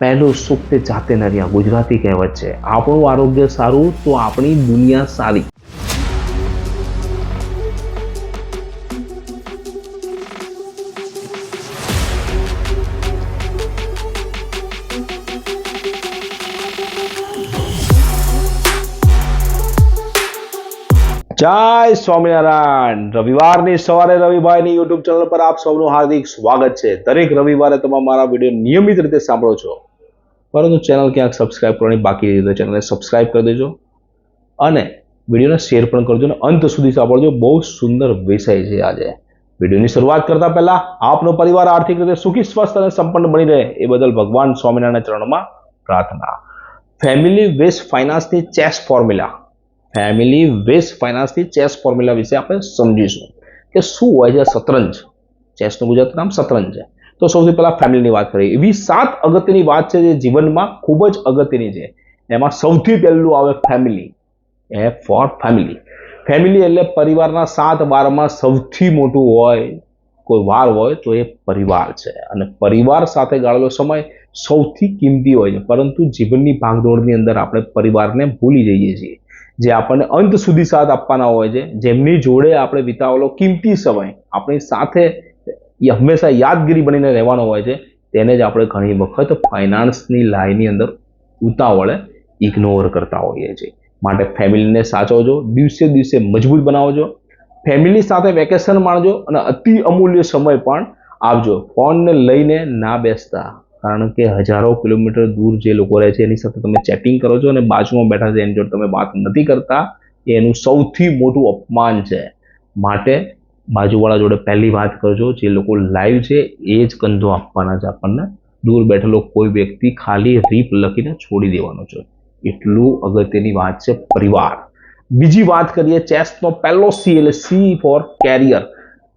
પહેલું સુખ તે જાતે નર્યા. ગુજરાતી કહેવત છે, આપણું આરોગ્ય સારું તો આપણી દુનિયા સારી. જય સ્વામિનારાયણ. રવિવારની સવારે રવિભાઈની યુટ્યુબ ચેનલ પર આપ સૌનું હાર્દિક સ્વાગત છે. દરેક રવિવારે તમે મારા વીડિયો નિયમિત રીતે સાંભળો છો. પરંતુ ચેનલ ક્યાંક સબસ્ક્રાઇબ કરવાની બાકી રહી ચેનલને સબસ્ક્રાઇબ કરી દેજો. અને વિડીયોને શેર પણ કરજો અને અંત સુધી સાંભળજો. બહુ સુંદર વિષય છે આજે. વિડીયોની શરૂઆત કરતા પહેલા આપનો પરિવાર આર્થિક રીતે સુખી, સ્વસ્થ અને સંપન્ન બની રહે એ બદલ ભગવાન સ્વામિનારાયણ ચરણમાં પ્રાર્થના. ફેમિલી વેસ્ટ ફાઇનાન્સની ચેસ ફોર્મ્યુલા ફેમિલી વેસ્ટ ફાઇનાન્સની ચેસ ફોર્મ્યુલા વિશે આપણે સમજીશું કે શું હોય છે શતરંજ. ચેસનું ગુજરાતી નામ શતરંજ છે. તો સૌથી પહેલાં ફેમિલીની વાત કરીએ. એવી સાત અગત્યની વાત છે જે જીવનમાં ખૂબ જ અગત્યની છે. એમાં સૌથી પહેલું આવે ફેમિલી એ ફોર ફેમિલી ફેમિલી એટલે પરિવારના સાત વારમાં સૌથી મોટું હોય, કોઈ વાર હોય તો એ પરિવાર છે. અને પરિવાર સાથે ગાળેલો સમય સૌથી કિંમતી હોય છે. પરંતુ જીવનની ભાગદોડની અંદર આપણે પરિવારને ભૂલી જઈએ છીએ. જે આપણને અંત સુધી સાથ આપવાના હોય છે. જેમની જોડે આપણે વિતાવેલો કિંમતી સમય, આપણી સાથે હંમેશા યાદગીરી બનીને રહેવાનો હોય છે, તેને જ આપણે ઘણી વખત ફાઇનાન્સની લાઈનની અંદર ઉતાવળે ઇગ્નોર કરતા હોઈએ છીએ. માટે ફેમિલીને સાચવજો, દિવસે દિવસે મજબૂત બનાવજો. ફેમિલી સાથે વેકેશન માણજો અને અતિ અમૂલ્ય સમય પણ આપજો. ફોનને લઈને ના બેસતા. કારણ કે હજારો કિલોમીટર દૂર જે લોકો રહે છે, એની સાથે તમે ચેટિંગ કરો છો અને બાજુમાં બેઠા છે એની જોડે તમે વાત નથી કરતા એનું સૌથી મોટું અપમાન છે. માટે બાજુવાળા જોડે પહેલી વાત કરજો, જે લોકો લાઈવ છે, એ જ કંધો આપવાના છે આપણને. દૂર બેઠેલો કોઈ વ્યક્તિ ખાલી રીપ લખીને છોડી દેવાનો છે. એટલું અગત્યની વાત છે પરિવાર. બીજી વાત કરીએ ચેસનો પહેલો સી એટલે સી ફોર કેરિયર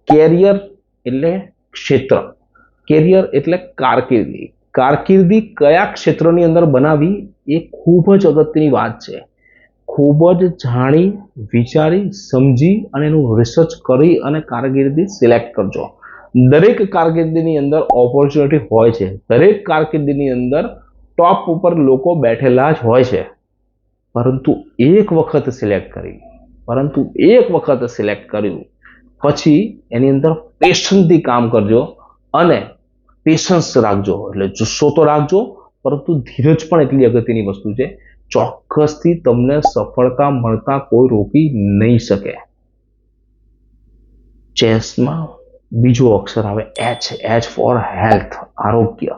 કેરિયર એટલે ક્ષેત્ર. કેરિયર એટલે કારકિર્દી. કારકિર્દી કયા ક્ષેત્રની અંદર બનાવી એ ખૂબ જ અગત્યની વાત છે. ખૂબ જ જાણી, વિચારી, સમજી અને એનું રિસર્ચ કરી અને કારકિર્દી સિલેક્ટ કરજો. દરેક કારકિર્દીની અંદર ઓપોર્ચ્યુનિટી હોય છે. દરેક કારકિર્દીની અંદર ટોપ ઉપર લોકો બેઠેલા જ હોય છે. પરંતુ એક વખત સિલેક્ટ કરી, પરંતુ એક વખત સિલેક્ટ કર્યું. પછી એની અંદર પેશન્સથી કામ કરજો અને પેશન્સ રાખજો એટલે જુસ્સો તો રાખજો, પરંતુ ધીરજ પણ એટલી અગત્યની વસ્તુ છે, ચોક્કસથી તમને સફળતા મળતા કોઈ રોકી નહીં શકે. ચેસમાં બીજો અક્ષર આવે એચ એચ ફોર હેલ્થ આરોગ્ય.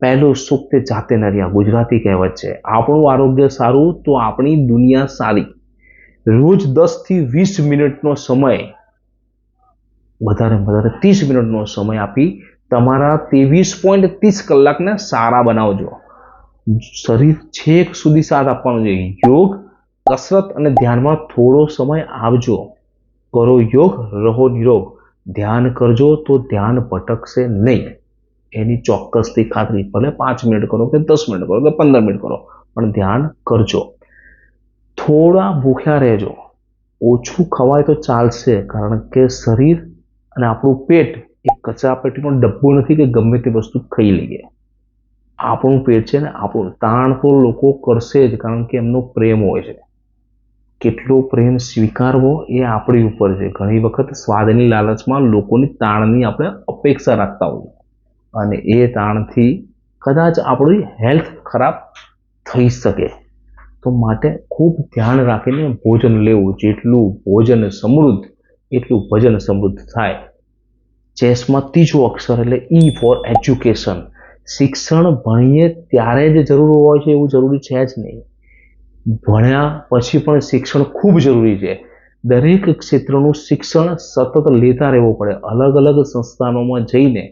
પહેલું સુખ તે જાતે નર્યા, ગુજરાતી કહેવત છે. આપણું આરોગ્ય સારું તો આપણી દુનિયા સારી. રોજ દસથી વીસ મિનિટનો સમય વધારે વધારે ત્રીસ મિનિટનો સમય આપી તમારા ત્રેવીસ પોઈન્ટ ત્રીસ કલાકને સારા બનાવજો શરીર છેક સુધી સાથ આપવાનો જોઈએ. યોગ, કસરત અને ધ્યાનમાં થોડો સમય આવજો કરો યોગ, રહો નિરોગ. ધ્યાન કરજો તો ધ્યાન ભટકશે નહીં. એની ચોક્કસથી ખાતરી. ભલે પાંચ મિનિટ કરો કે દસ મિનિટ કરો કે પંદર મિનિટ કરો, પણ ધ્યાન કરજો. થોડા ભૂખ્યા રહેજો. ઓછું ખવાય તો ચાલશે, કારણ કે શરીર અને આપણું પેટ એક કચરાપેટીનો ડબ્બો નથી કે ગમે તે વસ્તુ ખાઈ લઈએ. આપણું પેટ છે ને, આપણું તાણ તો લોકો કરશે જ, કારણ કે એમનો પ્રેમ હોય છે. કેટલો પ્રેમ સ્વીકારવો એ આપણી ઉપર છે. ઘણી વખત સ્વાદની લાલચમાં લોકોની તાણની આપણે અપેક્ષા રાખતા હોઈએ અને એ તાણથી કદાચ આપણી હેલ્થ ખરાબ થઈ શકે. તો માટે ખૂબ ધ્યાન રાખીને ભોજન લેવું. જેટલું ભોજન સમૃદ્ધ, એટલું ભજન સમૃદ્ધ થાય. ચેસમાં ત્રીજો અક્ષર એટલે ઈ ફોર એજ્યુકેશન શિક્ષણ ભણીએ ત્યારે જ જરૂર હોય છે, એવું જરૂરી છે જ નહીં. ભણ્યા પછી પણ શિક્ષણ ખૂબ જરૂરી છે. દરેક ક્ષેત્રનું શિક્ષણ સતત લેતા રહેવું પડે. અલગ અલગ સંસ્થાનોમાં જઈને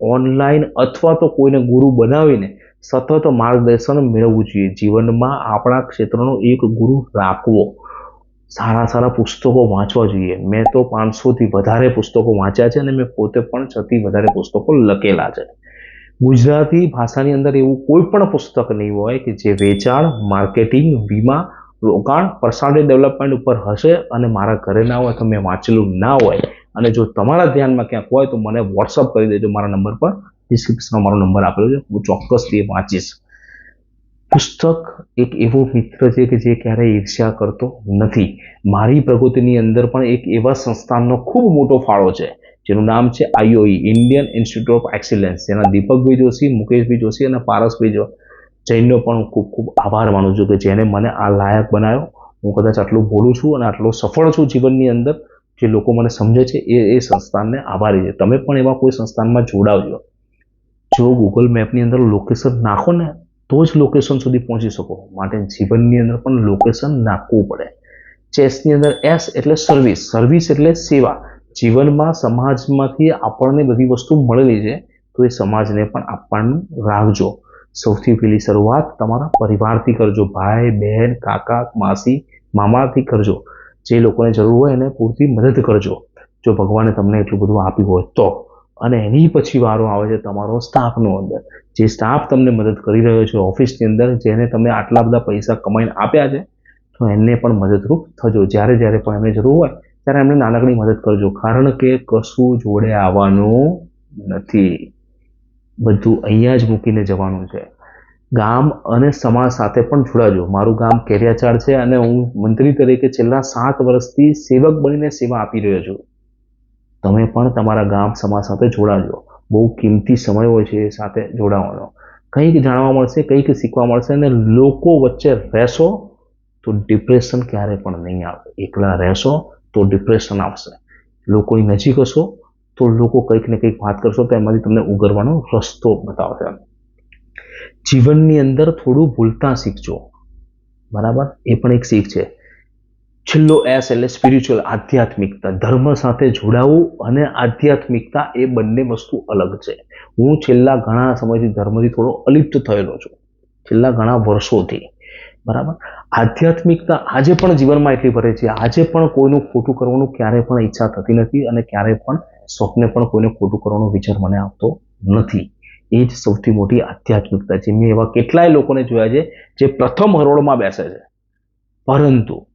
ઓનલાઈન અથવા તો કોઈને ગુરુ બનાવીને સતત માર્ગદર્શન મેળવવું જોઈએ. જીવનમાં આપણા ક્ષેત્રનો એક ગુરુ રાખવો. સારા સારા પુસ્તકો વાંચવા જોઈએ. મેં તો પાંચસોથી વધારે પુસ્તકો વાંચ્યા છે અને મેં પોતે પણ છથી વધારે પુસ્તકો લખેલા છે. ગુજરાતી ભાષાની અંદર એવું કોઈ પણ પુસ્તક નહીં હોય કે જે વેચાણ, માર્કેટિંગ, વીમા, રોકાણ પર્સનાલિટી ડેવલપમેન્ટ ઉપર હશે અને મારા ઘરે ના હોય તો મેં વાંચેલું ના હોય. અને જો તમારા ધ્યાનમાં ક્યાંક હોય તો મને વોટ્સઅપ કરી દેજો. મારા નંબર પર ડિસ્ક્રિપ્શનમાં મારો નંબર આપેલો છે. હું ચોક્કસથી વાંચીશ. પુસ્તક એક એવો મિત્ર છે કે જે ક્યારેય ઈર્ષ્યા કરતો નથી. મારી પ્રગતિની અંદર પણ એક એવા સંસ્થાનનો ખૂબ મોટો ફાળો છે, જેનું નામ છે IOE Indian institute of excellence જેના દીપકભાઈ જોશી મુકેશભાઈ જોશી અને પારસભાઈ જો, જૈનનો પણ હું ખૂબ ખૂબ આભાર માનું છું કે જેને મને આ લાયક બનાવ્યો હું કદાચ આટલું બોલું છું અને આટલો સફળ છું જીવનની અંદર જે લોકો મને સમજે છે એ એ સંસ્થાનને આભારી છે. તમે પણ એવા કોઈ સંસ્થાનમાં જોડાવજો. જો ગૂગલ મેપની અંદર લોકેશન નાખો ને તો જ લોકેશન સુધી પહોંચી શકો. માટે જીવનની અંદર પણ લોકેશન નાખવું પડે. ચેસની અંદર એસ એટલે સર્વિસ સર્વિસ એટલે સેવા. જીવનમાં, સમાજમાંથી આપણને બધી વસ્તુ મળેલી છે, તો એ સમાજને પણ આપવાનું રાખજો. સૌથી પહેલી શરૂઆત તમારા પરિવારથી કરજો. ભાઈ, બહેન, કાકા, માસી, મામાથી કરજો. જે લોકોને જરૂર હોય એને પૂરતી મદદ કરજો. જો ભગવાને તમને એટલું બધું આપ્યું હોય તો. અને એની પછી વારો આવે છે તમારો સ્ટાફનો અંદર. જે સ્ટાફ તમને મદદ કરી રહ્યો છે ઓફિસની અંદર, જેને તમે આટલા બધા પૈસા કમાઈને આપ્યા છે, તો એમને પણ મદદરૂપ થજો. જ્યારે જ્યારે પણ એમને જરૂર હોય, ત્યારે એમને નાનકડી મદદ કરજો. કારણ કે કશું જોડે આવવાનું નથી. બધું અહીંયા જ મૂકીને જવાનું છે. ગામ અને સમાજ સાથે પણ જોડાજો. મારું ગામ કેરિયાચાળ છે અને હું મંત્રી તરીકે છેલ્લા સાત વર્ષથી સેવક બનીને સેવા આપી રહ્યો છું. તમે પણ તમારા ગામ સમાજ સાથે જોડાજો. બહુ કિંમતી સમય હોય છે એ સાથે જોડાવાનો. કંઈક જાણવા મળશે, કંઈક શીખવા મળશે અને લોકો વચ્ચે રહેશો તો ડિપ્રેશન ક્યારે પણ નહીં આવે. એકલા રહેશો તો ડિપ્રેશન આવશે. લોકોની નજીક હશો તો લોકો કંઈક ને કંઈક વાત કરશો તો એમાંથી તમને ઉગરવાનો રસ્તો બતાવશે. જીવનની અંદર થોડું ભૂલતા શીખજો. બરાબર? એ પણ એક શીખ છે. છેલ્લો એસ એટલે સ્પિરિચ્યુઅલ આધ્યાત્મિકતા. ધર્મ સાથે જોડાવું અને આધ્યાત્મિકતા એ બંને વસ્તુ અલગ છે. હું છેલ્લા ઘણા સમયથી ધર્મથી થોડો અલિપ્ત થયેલો છું. છેલ્લા ઘણા વર્ષોથી. બરાબર? આધ્યાત્મિકતા આજે પણ જીવનમાં એટલી ભરે છે. આજે પણ કોઈનું ખોટું કરવાનું ક્યારેય પણ ઈચ્છા થતી નથી અને ક્યારેય પણ સ્વપ્ને પણ કોઈને ખોટું કરવાનો વિચાર મને આવતો નથી. એ જ સૌથી મોટી આધ્યાત્મિકતા છે. મેં એવા કેટલાય લોકોને જોયા છે જે પ્રથમ હરોળમાં બેસે છે. પરંતુ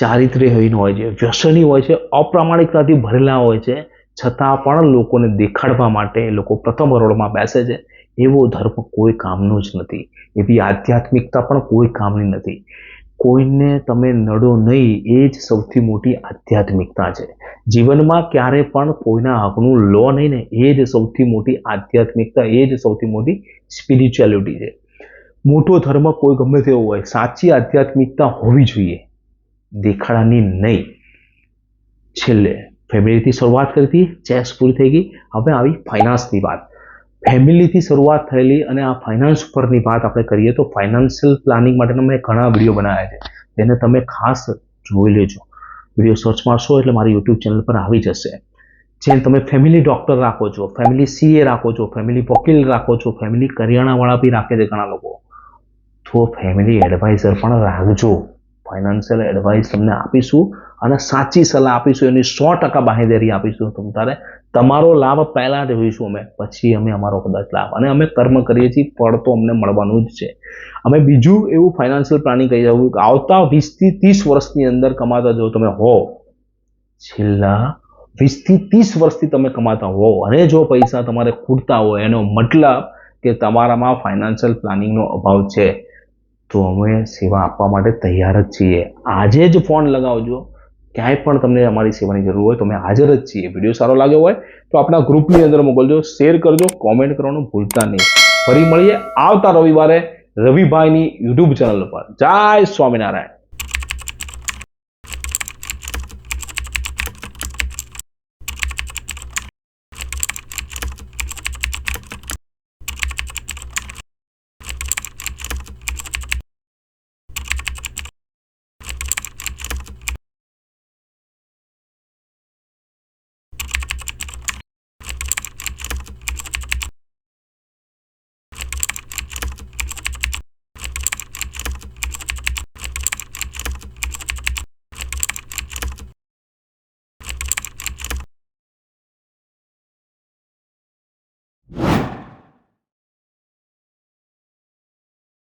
ચારિત્ર્યહીન હોય છે, વ્યસની હોય છે, અપ્રામાણિકતાથી ભરેલા હોય છે, છતાં પણ લોકોને દેખાડવા માટે એ લોકો પ્રથમ હરોળમાં બેસે છે. એવો ધર્મ કોઈ કામનો જ નથી. એવી આધ્યાત્મિકતા પણ કોઈ કામની નથી. કોઈને તમે નડો નહીં, એ જ સૌથી મોટી આધ્યાત્મિકતા છે. જીવનમાં ક્યારે પણ કોઈના હકનું લો નહીં ને, એ જ સૌથી મોટી આધ્યાત્મિકતા, એ જ સૌથી મોટી સ્પિરિચ્યુઆલિટી છે. મોટો ધર્મ કોઈ ગમે તેવો હોય, સાચી આધ્યાત્મિકતા હોવી જોઈએ. દેખાડાની નહીં. છેલ્લે ફેમિલીથી શરૂઆત કરી હતી, ચેસ પૂરી થઈ ગઈ. હવે આવી ફાઇનાન્સની વાત. ફેમિલીથી શરૂઆત થયેલી અને આ ફાઇનાન્સ ઉપરની વાત આપણે કરીએ તો ફાઇનાન્શિયલ પ્લાનિંગ માટેના મેં ઘણા વીડિયો બનાવ્યા છે. તેને તમે ખાસ જોઈ લેજો. વીડિયો સર્ચ મારશો એટલે મારી યુટ્યુબ ચેનલ પર આવી જશે. જેમ તમે ફેમિલી ડૉક્ટર રાખો છો ફેમિલી સીએ રાખો છો ફેમિલી વકીલ રાખો છો ફેમિલી કરિયાણાવાળા બી રાખે છે ઘણા લોકો. તો ફેમિલી એડવાઇઝર પણ રાખજો. ફાઇનાન્શિયલ એડવાઇસ તમને આપીશું અને સાચી સલાહ આપીશું, એની સો ટકા બાહેધરી આપીશું તમ તારે. તમારો લાભ પહેલાં જોઈશું અમે, પછી અમે અમારો કદાચ લાભ. અને અમે કર્મ કરીએ છીએ, ફળ તો અમને મળવાનું જ છે. અમે બીજું એવું ફાઇનાન્શિયલ પ્લાનિંગ કહી જવું કે આવતા વીસથી ત્રીસ વર્ષની અંદર કમાતા જો તમે હો, છેલ્લા વીસથી ત્રીસ વર્ષથી તમે કમાતા હો, અને જો પૈસા તમારે ખૂટતા હોય, એનો મતલબ કે તમારામાં ફાઇનાન્શિયલ પ્લાનિંગનો અભાવ છે. તો અમે સેવા આપવા માટે તૈયાર જ છીએ. આજે જ ફોન લગાવજો. ક્યાંય પણ તમને અમારી સેવાની જરૂર હોય તો અમે હાજર જ છીએ. વીડિયો સારો લાગ્યો હોય તો આપણા ગ્રુપની અંદર મોકલજો, શેર કરજો, કોમેન્ટ કરવાનું ભૂલતા નહીં. ફરી મળીએ આવતા રવિવારે રવિભાઈની યુટ્યુબ ચેનલ પર. જય સ્વામિનારાયણ.